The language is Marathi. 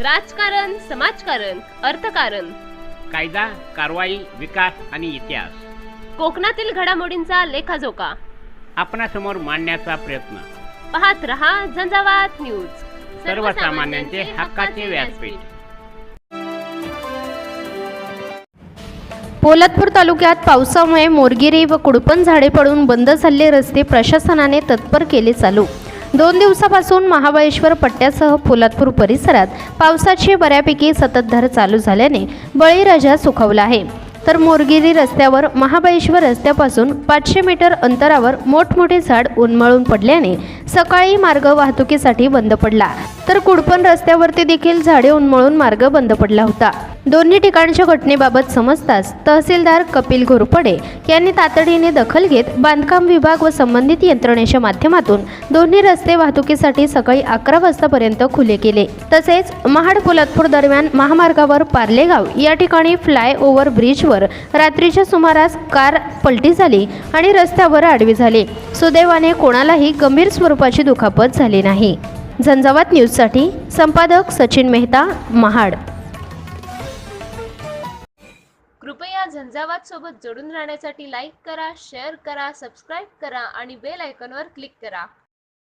राजकारण समाजकारण अर्थकारण. कायदा कारवाई विकास आणि इतिहास. कोकणातील घडामोडींचा लेखाजोखा. आपणासमोर मांडण्याचा प्रयत्न. पाहत रहा झंझावात न्यूज. सर्वसामान्यांचे हक्काचे व्यासपीठ. पोलादपूर तालुक्यात पावसामुळे मोरगिरी व कुडपण झाडे पडून बंद झालेले रस्ते प्रशासनाने तत्पर केले चालू. दोन दिवसापासून महाबळेश्वर पट्ट्यासह पोलादपूर परिसरात पावसाची बऱ्यापैकी सततधार चालू झाल्याने बळीराजा सुखावला आहे. तर मोरगिरी रस्त्यावर महाबळेश्वर रस्त्यापासून पाचशे मीटर अंतरावर मोठमोठे झाड उन्मळून पडल्याने सकाळी मार्ग वाहतुकीसाठी बंद पडला. तर कुडपण रस्त्यावरती देखील झाडे उन्मळून मार्ग बंद पडला होता. दोन्ही ठिकाणच्या घटनेबाबत समजताच तहसीलदार कपिल घोरपडे यांनी तातडीने दखल घेत बांधकाम विभाग व संबंधित यंत्रणेच्या माध्यमातून दोन्ही रस्ते वाहतुकीसाठी सकाळी अकरा वाजतापर्यंत खुले केले. तसेच महाड पोलादपूर दरम्यान महामार्गावर पार्लेगाव या ठिकाणी फ्लाय ओव्हर ब्रिजवर रात्रीच्या सुमारास कार पलटी झाली आणि रस्त्यावर आडवी झाली. सुदैवाने कोणालाही गंभीर स्वरूपाची दुखापत झाली नाही. झंझावात न्यूजसाठी संपादक सचिन मेहता महाड. कृपया झंझावात सोबत जोडून राहण्यासाठी लाईक करा शेअर करा सबस्क्राईब करा आणि बेल आयकॉनवर क्लिक करा.